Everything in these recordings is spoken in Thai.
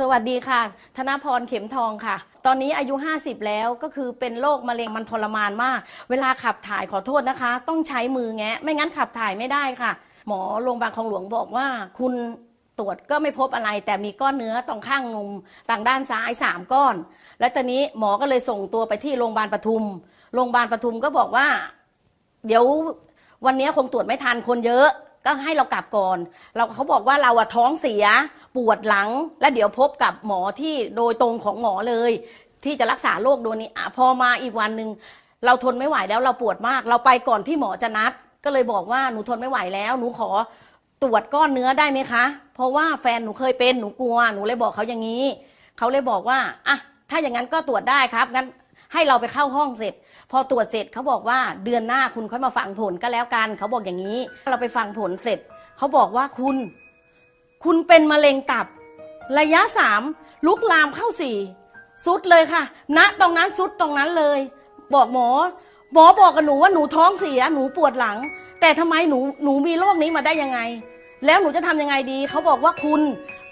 สวัสดีค่ะ ธนพรเข็มทองค่ะ ตอนนี้อายุ 50 แล้วก็คือเป็นโรคมะเร็งมันทรมานมาก เวลาขับถ่ายขอโทษนะคะ ต้องใช้มือแงะ ไม่งั้นขับถ่ายไม่ได้ค่ะ หมอโรงพยาบาลคลองหลวงบอกว่า คุณตรวจก็ไม่พบอะไร แต่มีก้อนเนื้อตรงข้างนมทางด้านซ้าย 3 ก้อน แล้วตอนนี้หมอก็เลยส่งตัวไปที่โรงพยาบาลปทุม โรงพยาบาลปทุมก็บอกว่า เดี๋ยววันนี้คงตรวจไม่ทันคนเยอะ ก็ให้เรากลับก่อน เราเขาบอกว่าเราอะท้องเสียปวดหลัง และเดี๋ยวพบกับหมอที่โดยตรงของหมอเลย ที่จะรักษาโรคโดนนี้อะพอมาอีกวันหนึ่งเราทนไม่ไหวแล้วเราปวดมาก เราไปก่อนที่หมอจะนัด ก็เลยบอกว่าหนูทนไม่ไหวแล้ว หนูขอตรวจก้อนเนื้อได้ไหมคะ เพราะว่าแฟนหนูเคยเป็นหนูกลัว หนูเลยบอกเขาอย่างนี้เขาเลยบอกว่าอะถ้าอย่างนั้นก็ตรวจได้ครับงั้น ให้เราไปเข้าห้องเสร็จ พอตรวจเสร็จเขาบอกว่าเดือนหน้าคุณค่อยมาฟังผลก็แล้วกัน เขาบอกอย่างนี้ เราไปฟังผลเสร็จ เขาบอกว่าคุณ คุณเป็นมะเร็งตับ ระยะสามลุกลามเข้าสี่สุดเลยค่ะณตรงนั้นสุดตรงนั้นเลย บอกหมอ หมอบอกกับหนูว่าหนูท้องเสีย หนูปวดหลัง แต่ทำไมหนูหนูมีโรคนี้มาได้ยังไง แล้วหนูจะทำยังไงดี เขาบอกว่าคุณ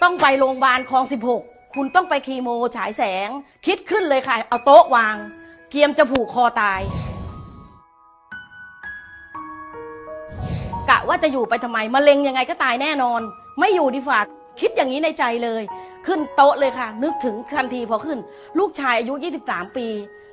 ต้องไปโรงพยาบาลคลอง16 คุณต้องไปคีโมฉายแสง คิดขึ้นเลยค่ะ เอาโต๊ะวาง เกียมจะผูกคอตาย กะว่าจะอยู่ไปทำไมมะเร็งยังไงก็ตายแน่นอน ไม่อยู่ดีฝากคิดอย่างนี้ในใจเลย ขึ้นโต๊ะเลยค่ะ นึกถึงทันทีพอขึ้น ลูกชายอายุ 23 ปี